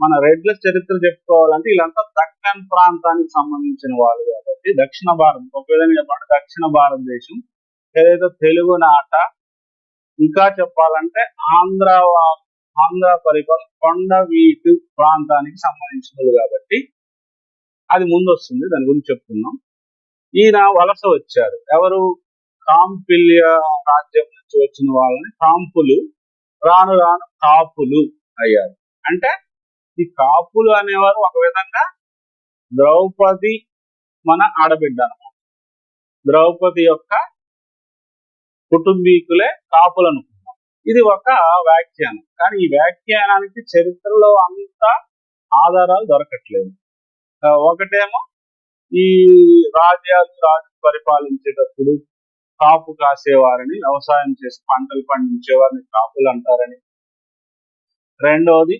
మన రెడ్ల చరిత్ర చెప్పుకోవాలంటే వీళ్ళంతా దక్కన్ ప్రాంతానికి సంబంధించిన వాళ్ళు కాబట్టి దక్షిణ భారత్ ఒక విధంగా చెప్పాలంటే దక్షిణ భారతదేశం ఏదైతే తెలుగు నాట ఇంకా చెప్పాలంటే ఆంధ్ర వా- ఆంధ్ర పరిపాలన కొండవీటు ప్రాంతానికి సంబంధించినది కాబట్టి అది ముందు వస్తుంది దాని గురించి చెప్తున్నాం. ఈయన వలస వచ్చారు ఎవరు? కాంపిల్య రాజ్యం నుంచి వచ్చిన వాళ్ళని కాంపులు రాను రాను కాపులు అయ్యారు. అంటే ఈ కాపులు అనేవారు ఒక విధంగా ద్రౌపది మన ఆడబిడ్డ అనమాట ద్రౌపది యొక్క కుటుంబీకులే కాపులు అనుకుంటాం ఇది ఒక వ్యాఖ్యానం. కానీ ఈ వ్యాఖ్యానానికి చరిత్రలో అంత ఆధారాలు దొరకట్లేదు. ఒకటేమో ఈ రాజ్యాలు రాజు పరిపాలించేటప్పుడు కాపు కాసేవారని వ్యవసాయం చేసి పంటలు పండించేవారిని కాపులు అంటారని. రెండవది